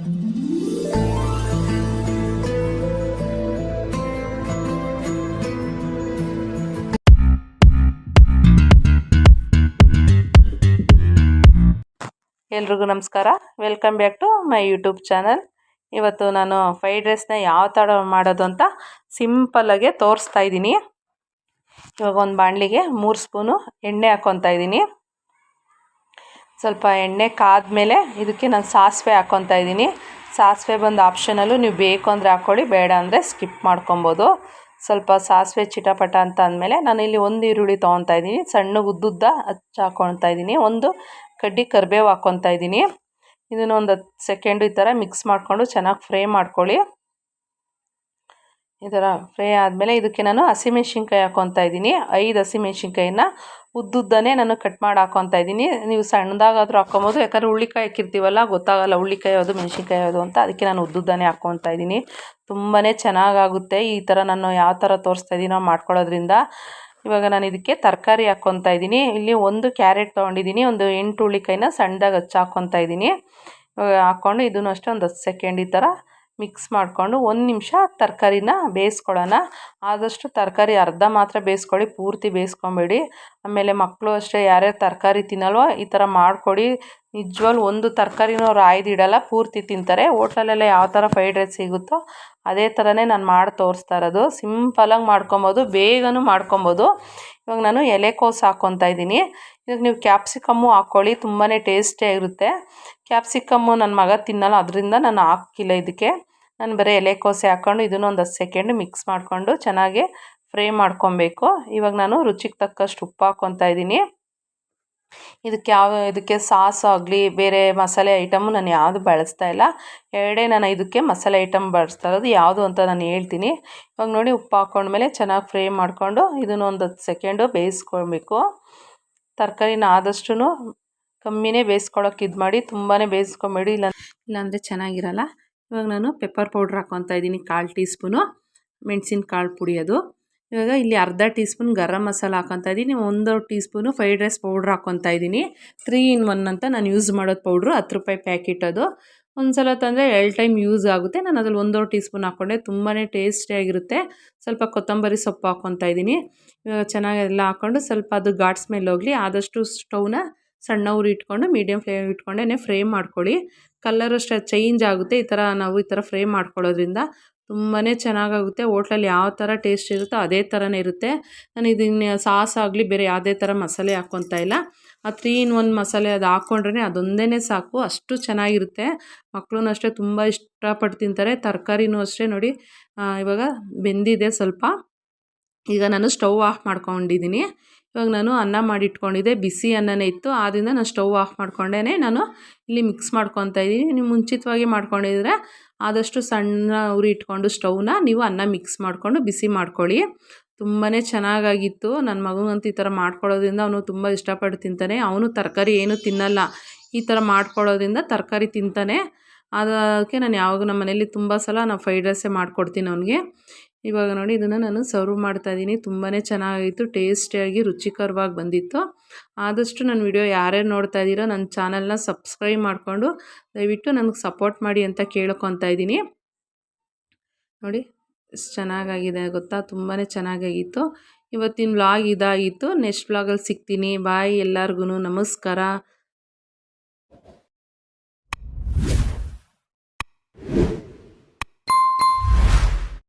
ಎಲ್ರಿಗೂ ನಮಸ್ಕಾರ. Welcome back to my YouTube channel ಇವತ್ತು ನಾನು ಫ್ರೈಡ್ ರೈಸ್ನ ಯಾವ ಥರ ಮಾಡೋದು ಅಂತ ಸಿಂಪಲ್ಲಾಗೆ ತೋರಿಸ್ತಾ ಇದ್ದೀನಿ. ಇವಾಗ ಒಂದು ಬಾಣಲಿಗೆ ಮೂರು ಸ್ಪೂನು ಎಣ್ಣೆ ಹಾಕ್ಕೊತಾ ಇದ್ದೀನಿ. ಸ್ವಲ್ಪ ಎಣ್ಣೆ ಕಾದ್ಮೇಲೆ ಇದಕ್ಕೆ ನಾನು ಸಾಸಿವೆ ಹಾಕ್ಕೊತಾ ಇದ್ದೀನಿ. ಸಾಸಿವೆ ಬಂದು ಆಪ್ಷನಲ್ಲು ನೀವು ಬೇಕು ಅಂದರೆ ಹಾಕ್ಕೊಳ್ಳಿ, ಬೇಡ ಅಂದರೆ ಸ್ಕಿಪ್ ಮಾಡ್ಕೊಬೋದು. ಸ್ವಲ್ಪ ಸಾಸಿವೆ ಚಿಟಪಟ ಅಂತ ಅಂದಮೇಲೆ ನಾನು ಇಲ್ಲಿ ಒಂದು ಈರುಳ್ಳಿ ತೊಗೊತಾ ಇದ್ದೀನಿ. ಸಣ್ಣ ಉದ್ದುದ್ದ ಹಚ್ಚ ಹಾಕ್ಕೊಳ್ತಾ ಇದ್ದೀನಿ. ಒಂದು ಕಡ್ಡಿ ಕರಿಬೇವು ಹಾಕ್ಕೊತಾ ಇದ್ದೀನಿ. ಇದನ್ನು ಒಂದು ಹತ್ತು ಸೆಕೆಂಡು ಈ ಥರ ಮಿಕ್ಸ್ ಮಾಡಿಕೊಂಡು ಚೆನ್ನಾಗಿ ಫ್ರೈ ಮಾಡ್ಕೊಳ್ಳಿ. ಈ ಥರ ಫ್ರೈ ಆದಮೇಲೆ ಇದಕ್ಕೆ ನಾನು ಹಸಿಮೆಣ್ಸಿನ್ಕಾಯಿ ಹಾಕೊತಾ ಇದ್ದೀನಿ. ಐದು ಹಸಿಮೆಣ್ಸಿನ್ಕಾಯಿನ ಉದ್ದುದ್ದನೇ ನಾನು ಕಟ್ ಮಾಡಿ ಹಾಕೊತಾ ಇದ್ದೀನಿ. ನೀವು ಸಣ್ಣದಾಗಾದರೂ ಹಾಕ್ಕೊಬೋದು ಯಾಕಂದರೆ ಹುಳ್ಳಿಕಾಯಿ ಹಾಕಿರ್ತೀವಲ್ಲ, ಗೊತ್ತಾಗಲ್ಲ ಹುಳ್ಳಿಕಾಯಿ ಯಾವುದು, ಮೆಣಸಿನ್ಕಾಯಿ ಯಾವುದು ಅಂತ. ಅದಕ್ಕೆ ನಾನು ಉದ್ದುದ್ದನೇ ಹಾಕ್ಕೊತಾ ಇದ್ದೀನಿ. ತುಂಬಾ ಚೆನ್ನಾಗಾಗುತ್ತೆ. ಈ ಥರ ನಾನು ಯಾವ ಥರ ತೋರಿಸ್ತಾ ಇದ್ದೀನೋ ಮಾಡ್ಕೊಳ್ಳೋದ್ರಿಂದ. ಇವಾಗ ನಾನು ಇದಕ್ಕೆ ತರಕಾರಿ ಹಾಕ್ಕೊತಾ ಇದ್ದೀನಿ. ಇಲ್ಲಿ ಒಂದು ಕ್ಯಾರೆಟ್ ತೊಗೊಂಡಿದ್ದೀನಿ. ಒಂದು ಎಂಟು ಹುಳ್ಳಿಕಾಯಿನ ಸಣ್ಣದಾಗಿ ಹಚ್ಚಿ ಇದ್ದೀನಿ. ಇವಾಗ ಹಾಕ್ಕೊಂಡು ಇದನ್ನು ಅಷ್ಟೇ ಒಂದು ಹತ್ತು ಸೆಕೆಂಡ್ ಈ ಥರ ಮಿಕ್ಸ್ ಮಾಡಿಕೊಂಡು ಒಂದು ನಿಮಿಷ ತರಕಾರಿನ ಬೇಯಿಸ್ಕೊಳ್ಳೋಣ. ಆದಷ್ಟು ತರಕಾರಿ ಅರ್ಧ ಮಾತ್ರ ಬೇಯಿಸ್ಕೊಳ್ಳಿ, ಪೂರ್ತಿ ಬೇಯಿಸ್ಕೊಬೇಡಿ. ಆಮೇಲೆ ಮಕ್ಕಳು ಅಷ್ಟೇ ಯಾರ್ಯಾರು ತರಕಾರಿ ತಿನ್ನಲ್ವೋ ಈ ಥರ ಮಾಡಿಕೊಡಿ. ನಿಜವಾಗ್ಲೂ ಒಂದು ತರಕಾರಿನೂ ಅವ್ರು ಆಯ್ದಿಡಲ್ಲ, ಪೂರ್ತಿ ತಿಂತಾರೆ. ಹೋಟ್ಲಲ್ಲೆಲ್ಲ ಯಾವ ಥರ ಫ್ರೈಡ್ ರೈಸ್ ಸಿಗುತ್ತೋ ಅದೇ ಥರನೇ ನಾನು ಮಾಡಿ ತೋರಿಸ್ತಾ ಇರೋದು. ಸಿಂಪಲಾಗಿ ಮಾಡ್ಕೊಬೋದು, ಬೇಗನೂ ಮಾಡ್ಕೊಬೋದು. ಇವಾಗ ನಾನು ಎಲೆಕೋಸು ಹಾಕ್ಕೊತಾ ಇದ್ದೀನಿ. ಇವಾಗ ನೀವು ಕ್ಯಾಪ್ಸಿಕಮ್ಮು ಹಾಕ್ಕೊಳ್ಳಿ ತುಂಬಾ ಟೇಸ್ಟಿಯಾಗಿರುತ್ತೆ ಕ್ಯಾಪ್ಸಿಕಮ್ಮು ನನ್ನ ಮಗ ತಿನ್ನಲ್ಲ, ಅದರಿಂದ ನಾನು ಹಾಕಿಲ್ಲ ಇದಕ್ಕೆ. ನಾನು ಬರೀ ಎಲೆಕೋಸೆ ಹಾಕ್ಕೊಂಡು ಇದನ್ನು ಒಂದು ಹತ್ತು ಸೆಕೆಂಡ್ ಮಿಕ್ಸ್ ಮಾಡಿಕೊಂಡು ಚೆನ್ನಾಗಿ ಫ್ರೈ ಮಾಡ್ಕೊಬೇಕು. ಇವಾಗ ನಾನು ರುಚಿಗೆ ತಕ್ಕಷ್ಟು ಉಪ್ಪು ಹಾಕ್ಕೊತಾ ಇದ್ದೀನಿ. ಇದಕ್ಕೆ ಯಾವ, ಇದಕ್ಕೆ ಸಾಸ್ ಆಗಲಿ, ಬೇರೆ ಮಸಾಲೆ ಐಟಮು ನಾನು ಯಾವುದು ಬಳಸ್ತಾ ಇಲ್ಲ. ಎರಡೇ ನಾನು ಇದಕ್ಕೆ ಮಸಾಲೆ ಐಟಮ್ ಬಳಸ್ತಾ ಇರೋದು ಯಾವುದು ಅಂತ ನಾನು ಹೇಳ್ತೀನಿ. ಇವಾಗ ನೋಡಿ ಉಪ್ಪು ಹಾಕ್ಕೊಂಡ್ಮೇಲೆ ಚೆನ್ನಾಗಿ ಫ್ರೈ ಮಾಡಿಕೊಂಡು ಇದನ್ನು ಒಂದು ಹತ್ತು ಸೆಕೆಂಡು ಬೇಯಿಸ್ಕೊಳ್ಬೇಕು. ತರಕಾರಿನ ಆದಷ್ಟು ಕಮ್ಮಿನೇ ಬೇಯಿಸ್ಕೊಳಕ್ಕೆ ಇದು ಮಾಡಿ ತುಂಬಾ ಬೇಯಿಸ್ಕೊಬೇಡಿ ಇಲ್ಲ ಇಲ್ಲಾಂದರೆ ಚೆನ್ನಾಗಿರಲ್ಲ. ಇವಾಗ ನಾನು ಪೆಪ್ಪರ್ ಪೌಡ್ರ್ ಹಾಕ್ಕೊತಾ ಇದ್ದೀನಿ, ಕಾಲು ಟೀ ಸ್ಪೂನು ಮೆಣಸಿನ ಕಾಳು ಪುಡಿ ಅದು. ಇವಾಗ ಇಲ್ಲಿ ಅರ್ಧ ಟೀ ಸ್ಪೂನ್ ಗರಂ ಮಸಾಲ ಹಾಕೊತಾ ಇದ್ದೀನಿ, ಒಂದು tea spoon fried rice powder ಹಾಕ್ಕೊತಾ ಇದ್ದೀನಿ. ತ್ರೀ ಇನ್ ಒನ್ ಅಂತ ನಾನು ಯೂಸ್ ಮಾಡೋದು ಪೌಡ್ರು ಹತ್ತು ರೂಪಾಯಿ ಪ್ಯಾಕೆಟ್ ಅದು. ಒಂದು ಸಲ ತಂದರೆ ಎರಡು ಟೈಮ್ ಯೂಸ್ ಆಗುತ್ತೆ. ನಾನು ಅದ್ರಲ್ಲಿ ಒಂದೂವರೆ ಟೀ ಸ್ಪೂನ್ ಹಾಕ್ಕೊಂಡೆ ತುಂಬಾ ಟೇಸ್ಟಿಯಾಗಿರುತ್ತೆ ಸ್ವಲ್ಪ ಕೊತ್ತಂಬರಿ ಸೊಪ್ಪು ಹಾಕ್ಕೊತಾ ಇದ್ದೀನಿ. ಇವಾಗ ಚೆನ್ನಾಗಿ ಎಲ್ಲ ಹಾಕ್ಕೊಂಡು ಸ್ವಲ್ಪ ಅದು ಘಾಟ್ ಸ್ಮೆಲ್ ಹೋಗಲಿ, ಆದಷ್ಟು ಸ್ಟೌನ ಸಣ್ಣ ಉರಿ ಇಟ್ಕೊಂಡು ಮೀಡಿಯಮ್ ಫ್ಲೇಮ್ ಇಟ್ಕೊಂಡೇ ಫ್ರೈ ಮಾಡ್ಕೊಳ್ಳಿ. ಕಲ್ಲರ್ ಅಷ್ಟೇ ಚೇಂಜ್ ಆಗುತ್ತೆ, ಈ ಥರ ನಾವು ಈ ಥರ ಫ್ರೈ ಮಾಡ್ಕೊಳ್ಳೋದ್ರಿಂದ ತುಂಬಾ ಚೆನ್ನಾಗಾಗುತ್ತೆ. ಹೋಟ್ಲಲ್ಲಿ ಯಾವ ಥರ ಟೇಸ್ಟ್ ಇರುತ್ತೋ ಅದೇ ಥರನೇ ಇರುತ್ತೆ. ನಾನು ಇದನ್ನು ಸಾಸ್ ಆಗಲಿ, ಬೇರೆ ಯಾವುದೇ ಥರ ಮಸಾಲೆ ಹಾಕ್ಕೊತಾ ಇಲ್ಲ. ಆ ತ್ರೀ ಇನ್ ಒನ್ ಮಸಾಲೆ ಅದು ಹಾಕ್ಕೊಂಡ್ರೆ ಅದೊಂದೇ ಸಾಕು, ಅಷ್ಟು ಚೆನ್ನಾಗಿರುತ್ತೆ. ಮಕ್ಕಳು ಅಷ್ಟೇ ತುಂಬ ಇಷ್ಟಪಟ್ಟು ತಿಂತಾರೆ. ತರಕಾರಿನೂ ಅಷ್ಟೇ ನೋಡಿ ಇವಾಗ ಬೆಂದಿದೆ ಸ್ವಲ್ಪ. ಈಗ ನಾನು ಸ್ಟವ್ ಆಫ್ ಮಾಡ್ಕೊಂಡಿದ್ದೀನಿ. ಇವಾಗ ನಾನು ಅನ್ನ ಮಾಡಿ ಇಟ್ಕೊಂಡಿದ್ದೆ ಬಿಸಿ ಅನ್ನನೇ ಇತ್ತು ಆದ್ದರಿಂದ ನಾನು ಸ್ಟವ್ ಆಫ್ ಮಾಡ್ಕೊಂಡೇ ನಾನು ಇಲ್ಲಿ ಮಿಕ್ಸ್ ಮಾಡ್ಕೊತಾ ಇದ್ದೀನಿ. ನೀವು ಮುಂಚಿತವಾಗಿ ಮಾಡ್ಕೊಂಡಿದ್ರೆ ಆದಷ್ಟು ಸಣ್ಣ ಉರಿ ಇಟ್ಕೊಂಡು ಸ್ಟವ್ನ ನೀವು ಅನ್ನ ಮಿಕ್ಸ್ ಮಾಡಿಕೊಂಡು ಬಿಸಿ ಮಾಡ್ಕೊಳ್ಳಿ. ತುಂಬಾ ಚೆನ್ನಾಗಾಗಿತ್ತು. ನನ್ನ ಮಗನಿಗಂತೂ ಈ ಥರ ಮಾಡ್ಕೊಳ್ಳೋದ್ರಿಂದ ಅವನು ತುಂಬ ಇಷ್ಟಪಟ್ಟು ತಿಂತಾನೆ. ಅವನು ತರಕಾರಿ ಏನೂ ತಿನ್ನಲ್ಲ. ಈ ಥರ ಮಾಡ್ಕೊಳ್ಳೋದ್ರಿಂದ ತರಕಾರಿ ತಿಂತಾನೆ. ಅದಕ್ಕೆ ನಾನು ಯಾವಾಗ ನಮ್ಮ ಮನೇಲಿ ತುಂಬ ಸಲ ನಾನು ಫ್ರೈಡ್ ರೈಸೇ ಮಾಡಿಕೊಡ್ತೀನಿ ಅವನಿಗೆ. ಇವಾಗ ನೋಡಿ ಇದನ್ನು ನಾನು ಸರ್ವ್ ಮಾಡ್ತಾಯಿದ್ದೀನಿ ತುಂಬಾ ಚೆನ್ನಾಗಿತ್ತು ಟೇಸ್ಟಿಯಾಗಿ, ರುಚಿಕರವಾಗಿ ಬಂದಿತ್ತು. ಆದಷ್ಟು ನನ್ನ ವಿಡಿಯೋ ಯಾರ್ಯಾರು ನೋಡ್ತಾ ಇದ್ದೀರೋ ನನ್ನ ಚಾನಲ್ನ ಸಬ್ಸ್ಕ್ರೈಬ್ ಮಾಡಿಕೊಂಡು ದಯವಿಟ್ಟು ನನಗೆ ಸಪೋರ್ಟ್ ಮಾಡಿ ಅಂತ ಕೇಳ್ಕೊತಾ ಇದ್ದೀನಿ. ನೋಡಿ ಚೆನ್ನಾಗಾಗಿದೆ ಗೊತ್ತಾ? ತುಂಬಾ ಚೆನ್ನಾಗಾಗಿತ್ತು. ಇವತ್ತಿನ ವ್ಲಾಗ್ ಇದಾಗಿತ್ತು. ನೆಕ್ಸ್ಟ್ ವ್ಲಾಗಲ್ಲಿ ಸಿಗ್ತೀನಿ. ಬಾಯ್ ಎಲ್ಲರಿಗೂ ನಮಸ್ಕಾರ.